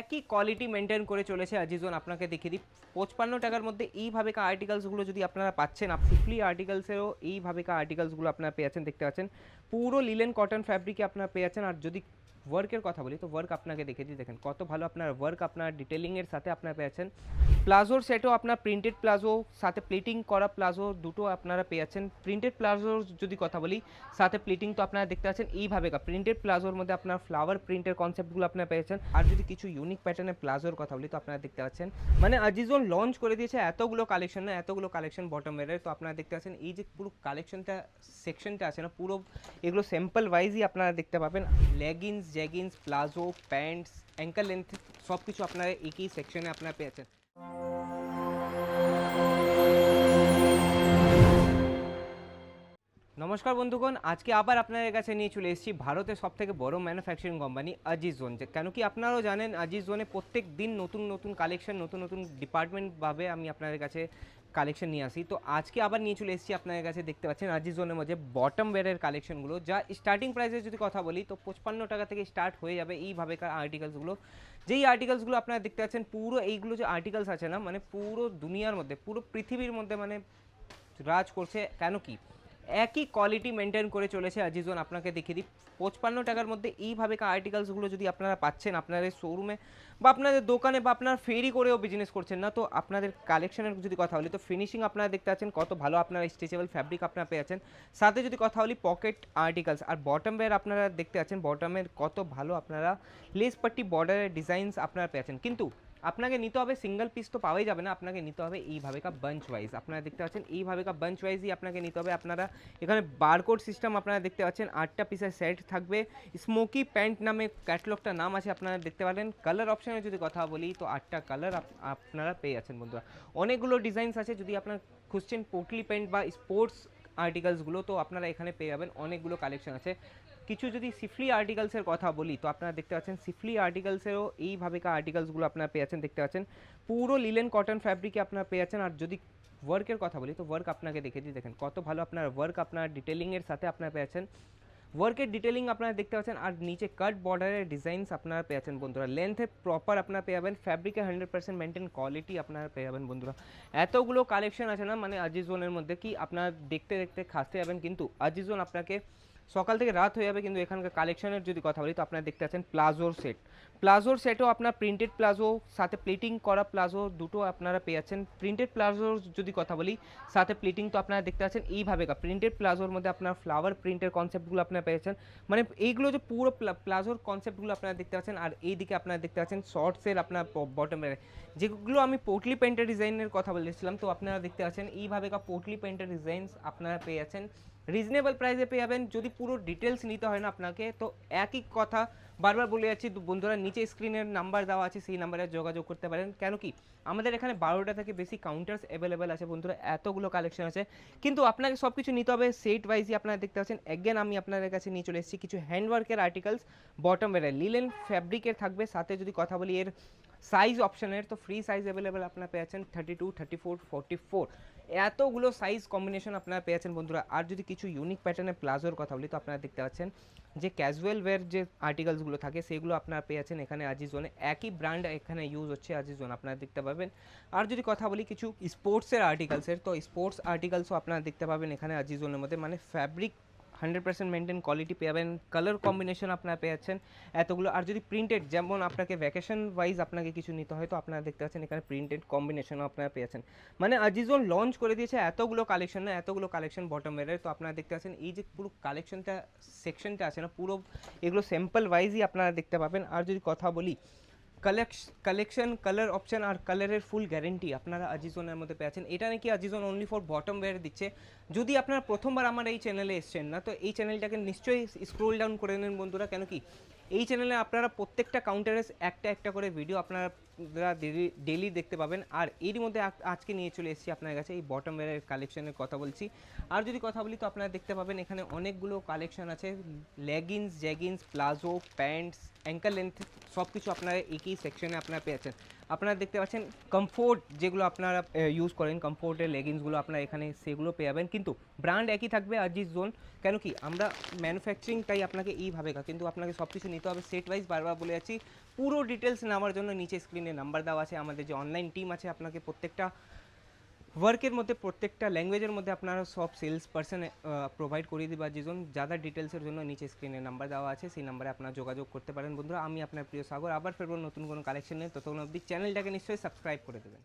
একই quality maintain করে চলেছে আজিজন, আপনাকে দেখিয়ে দিই। পঁচপান্ন টাকার মধ্যে এইভাবে কা আর্টিকেলসগুলো যদি আপনারা পাচ্ছেন সিফলি আর্টিকেলসেরও এইভাবে কা আর্টিকেলসগুলো আপনারা পেয়েছেন দেখতে পাচ্ছেন। পুরো লিলেন কটন ফ্যাব্রিকে আপনারা পেয়েছেন আর যদি ওয়ার্কের কথা বলি, তো ওয়ার্ক আপনাকে দেখে দিই, দেখেন কত ভালো আপনার ওয়ার্ক আপনার ডিটেলিংয়ের সাথে আপনারা পেয়েছেন। প্লাজোর সেটও আপনার প্রিন্টেড প্লাজো সাথে প্লিটিং করা প্লাজো দুটো আপনারা পেয়ে যাচ্ছেন প্রিন্টেড প্লাজোর যদি কথা বলি, সাথে প্লিটিং তো আপনারা দেখতে পাচ্ছেন, এইভাবে প্রিন্টেড প্লাজোর মধ্যে আপনার ফ্লাওয়ার প্রিন্টের কনসেপ্টগুলো আপনারা পেয়েছেন। আর যদি কিছু ইউনিক প্যাটার্নের প্লাজোর কথা বলি, তো আপনারা দেখতে পাচ্ছেন মানে আজিজোন লঞ্চ করে দিয়েছে এতগুলো কালেকশন না এতগুলো কালেকশন বটম ওয়ারের তো আপনারা দেখতে পাচ্ছেন, এই যে পুরো কালেকশনটা সেকশনটা আছে না, পুরো এগুলো স্যাম্পল ওয়াইজই আপনারা দেখতে পাবেন। Leggings jeggings palazzo pants ankle length সব কিছু আপনারা একই সেকশনে আপনারা পেয়েছেন নমস্কার বন্ধুগণ, আজকে আবার আপনাদের কাছে নিয়ে চলে এসেছি ভারতের সব থেকে বড় ম্যানুফ্যাকচারিং কোম্পানি আজিজ জোন কেন কি আপনারাও জানেন আজিজ জোনে প্রত্যেক দিন নতুন নতুন কালেকশন নতুন নতুন ডিপার্টমেন্টভাবে আমি আপনাদের কাছে কালেকশন নিয়ে আসি। তো আজকে আবার নিয়ে চলে এসেছি আপনাদের কাছে, দেখতে পাচ্ছেন আজি জোনের মধ্যে বটম ওয়ারের কালেকশনগুলো যা স্টার্টিং প্রাইসে যদি কথা বলি, তো পঁচপান্ন টাকা থেকে স্টার্ট হয়ে যাবে এইভাবে আর্টিকেলসগুলো যেই আর্টিকেলসগুলো আপনারা দেখতে পাচ্ছেন, পুরো এইগুলো যে আর্টিকেলস আছে না মানে পুরো দুনিয়ার মধ্যে, পুরো পৃথিবীর মধ্যে মানে রাজ করছে, কেন কি? একই কোয়ালিটি মেনটেন করে চলেছে আজিজন আপনাকে দেখিয়ে দিই, পঁচপান্ন টাকার মধ্যে এইভাবে আর্টিকেলসগুলো যদি আপনারা পাচ্ছেন আপনাদের শোরুমে বা আপনাদের দোকানে বা আপনারা ফেরি করেও বিজনেস করছেন না, তো আপনাদের কালেকশনের যদি কথা বলি, তো ফিনিশিং আপনারা দেখতে পাচ্ছেন কত ভালো আপনারা স্ট্রেচেবল ফ্যাব্রিক আপনারা পেয়ে যাচ্ছেন। সাথে যদি কথা বলি পকেট আর্টিকেলস আর বটম ওয়্যার আপনারা দেখতে পাচ্ছেন বটমের কত ভালো আপনারা লেস পাট্টি বর্ডারের ডিজাইনস আপনারা পেয়ে যাচ্ছেন। কিন্তু আপনাকে নিতে হবে সিঙ্গেল পিস তো পাওয়াই যাবে না, আপনাকে নিতে হবে এইভাবে কা বাঞ্চ ওয়াইজ আপনারা দেখতে পাচ্ছেন এইভাবে কা বাঞ্চ ওয়াইজই আপনাকে নিতে হবে। আপনারা এখানে বারকোড সিস্টেম আপনারা দেখতে পাচ্ছেন, আটটা পিসের সেট থাকবে। স্মোকি প্যান্ট নামে ক্যাটলগটা নাম আছে, আপনারা দেখতে পারেন। কালার অপশানে যদি কথা বলি, তো আটটা কালার আপনারা পেয়ে যাচ্ছেন বন্ধুরা। অনেকগুলো ডিজাইনস আছে, যদি আপনার খুঁজছেন পোটলি প্যান্ট বা স্পোর্টস আর্টিকেলসগুলো তো আপনারা এখানে পেয়ে যাবেন, অনেকগুলো কালেকশন আছে। কিছু যদি সিফলি আর্টিকেলসের কথা বলি, তো আপনারা দেখতে পাচ্ছেন সিফলি আর্টিকেলসেরও এইভাবে কা আর্টিকেলসগুলো আপনারা পেয়ে যাচ্ছেন, দেখতে পাচ্ছেন। পুরো লিলেন কটন ফ্যাব্রিকে আপনারা পেয়ে যাচ্ছেন, আর যদি ওয়ার্কের কথা বলি, তো ওয়ার্ক আপনাকে দেখে দিই, দেখেন কত ভালো আপনার ওয়ার্ক আপনার ডিটেলিংয়ের সাথে আপনারা পেয়ে যাচ্ছেন। ওয়ার্কের ডিটেলিং আপনারা দেখতে পাচ্ছেন, আর নিচে কাট বর্ডারের ডিজাইনস আপনারা পেয়ে যাচ্ছেন বন্ধুরা। লেন্থে প্রপার আপনারা পেয়ে যাবেন ফ্যাব্রিকে হান্ড্রেড পার্সেন্ট মেনটেন কোয়ালিটি আপনারা পেয়ে যাবেন বন্ধুরা। এতগুলো কালেকশন আছে না মানে আজিজোনের মধ্যে, কি আপনারা দেখতে দেখতে খাসতে যাবেন, কিন্তু আজিজোন আপনাকে সকাল থেকে রাত হয়ে যাবে, কিন্তু এখানকার কালেকশনের যদি কথা বলি, তো আপনারা দেখতে পাচ্ছেন প্লাজোর সেট প্লাজোর সেটও আপনার প্রিন্টেড প্লাজো সাথে প্লিটিং করা প্লাজো দুটো আপনারা পেয়ে যাচ্ছেন। প্রিন্টেড প্লাজোর যদি কথা বলি, সাথে প্লিটিং তো আপনারা দেখতে পাচ্ছেন, এইভাবে প্রিন্টেড প্লাজোর মধ্যে আপনার ফ্লাওয়ার প্রিন্টের কনসেপ্টগুলো আপনারা পেয়েছেন মানে এইগুলো যে পুরো প্লাজোর কনসেপ্টগুলো আপনারা দেখতে পাচ্ছেন, আর এইদিকে আপনারা দেখতে পাচ্ছেন শর্টসের আপনার বটমের যেগুলো আমি পোটলি পেন্টের ডিজাইনের কথা বলেছিলাম, তো আপনারা দেখতে পাচ্ছেন, এইভাবে পোটলি পেন্টের ডিজাইনস আপনারা পেয়ে যাচ্ছেন। রিজনেবল প্রাইসে পেয়ে যাবেন। যদি পুরো ডিটেলস নিতে হয় না আপনাকে, তো একই কথা বারবার বলে যাচ্ছি বন্ধুরা, নিচে স্ক্রিনের নাম্বার দেওয়া আছে, সেই নাম্বারে যোগাযোগ করতে পারেন। কেন কি, আমাদের এখানে বারোটা থেকে বেশি কাউন্টার্স অ্যাভেলেবেল আছে বন্ধুরা, এতগুলো কালেকশন আছে। কিন্তু আপনাকে সব কিছু নিতে হবে সেট ওয়াইজই আপনারা দেখতে পাচ্ছেন। এগেন আমি আপনাদের কাছে নিয়ে চলে এসেছি কিছু হ্যান্ডওয়ার্কের আর্টিকেলস বটম বেড়ে লিলেন ফ্যাব্রিকের থাকবে। সাথে যদি কথা বলি, এর সাইজ অপশনের তো ফ্রি সাইজ অ্যাভেলেবেল আপনারা পেয়েছেন thirty two thirty four forty four এতগুলো সাইজ কম্বিনেশন আপনারা পেয়েছেন বন্ধুরা। আর যদি কিছু ইউনিক প্যাটার্নের প্লাজোর কথা বলি, তো আপনারা দেখতে পাচ্ছেন যে ক্যাজুয়াল ওয়্যার যে আর্টিকেলসগুলো থাকে, সেগুলো আপনারা পেয়েছেন এখানে আজিজোনে একই ব্র্যান্ড এখানে ইউজ হচ্ছে আজিজোন আপনারা দেখতে পাবেন। আর যদি কথা বলি কিছু স্পোর্টসের আর্টিকেলসের তো স্পোর্টস আর্টিকেলসও আপনারা দেখতে পাবেন এখানে আজিজোনের মধ্যে। মানে fabric hundred percent maintain quality পেয়ে যাবেন, কালার কম্বিনেশন আপনারা পেয়ে যাচ্ছেন। এতগুলো, আর যদি প্রিন্টেড, যেমন আপনাকে ভ্যাকেশন ওয়াইজ আপনাকে কিছু নিতে হয়, তো আপনারা দেখতে পাচ্ছেন এখানে প্রিন্টেড কম্বিনেশনও আপনারা পেয়ে যাচ্ছেন। মানে আজিজোন লঞ্চ করে দিয়েছে এতগুলো কালেকশন না, এতগুলো কালেকশন বটম ওয়ারের তো আপনারা দেখতে পাচ্ছেন এই যে পুরো কালেকশনটা সেকশনটা আছে না, পুরো এগুলো স্যাম্পল ওয়াইজই আপনারা দেখতে পাবেন। আর যদি কথা বলি কালেকশন কালার অপশান আর কালারের ফুল গ্যারেন্টি আপনারা আজিজোনের মধ্যে পেয়েছেন এটা নাকি আজিজোন অনলি ফর বটম ওয়্যার দিচ্ছে। যদি আপনারা প্রথমবার আমার এই চ্যানেলে এসছেন না, তো এই চ্যানেলটাকে নিশ্চয়ই স্ক্রোল ডাউন করে নেন বন্ধুরা। কেন কি এই চ্যানেলে আপনারা প্রত্যেকটা কাউন্টারে একটা একটা করে ভিডিও আপনারা ডেলি দেখতে পাবেন। আর এর মধ্যে আজকে নিয়ে চলে এসেছি আপনার কাছে এই বটম ওয়্যারের কালেকশনের কথা বলছি। আর যদি কথা বলি তো আপনারা দেখতে পাবেন এখানে অনেকগুলো কালেকশন আছে। Leggings jeggings palazzo pants ankle length সব কিছু আপনারা একই সেকশনে আপনারা পেয়েছেন আপনারা দেখতে পাচ্ছেন কমফোর্ট যেগুলো আপনারা ইউজ করেন কমফোর্টের লেগিংসগুলো আপনারা এখানে সেগুলো পেয়ে যাবেন। কিন্তু ব্র্যান্ড একই থাকবে আজিজ জোন কেন কি আমরা ম্যানুফ্যাকচারিং তাই আপনাকে এইভাবে কিন্তু আপনাকে সব কিছু নিতে হবে সেট ওয়াইজ বারবার বলে যাচ্ছি, পুরো ডিটেলস নেওয়ার জন্য নিচে স্ক্রিনে নাম্বার দেওয়া আছে, আমাদের যে অনলাইন টিম আছে, আপনাকে প্রত্যেকটা ওয়ার্কের মধ্যে, প্রত্যেকটা ল্যাঙ্গুয়েজের মধ্যে আপনারা সব সেলস পার্সন প্রোভাইড করিয়ে দিবা। যেজন যারা ডিটেলসের জন্য নিচে স্ক্রিনে নাম্বার দেওয়া আছে, সেই নাম্বারে আপনারা যোগাযোগ করতে পারেন। বন্ধুরা, আমি আপনার প্রিয় সাগর, আবার ফেরবো নতুন কোনো কালেকশন নিয়ে ততক্ষণ অবধি চ্যানেলটাকে নিশ্চয়ই সাবস্ক্রাইব করে দেবেন।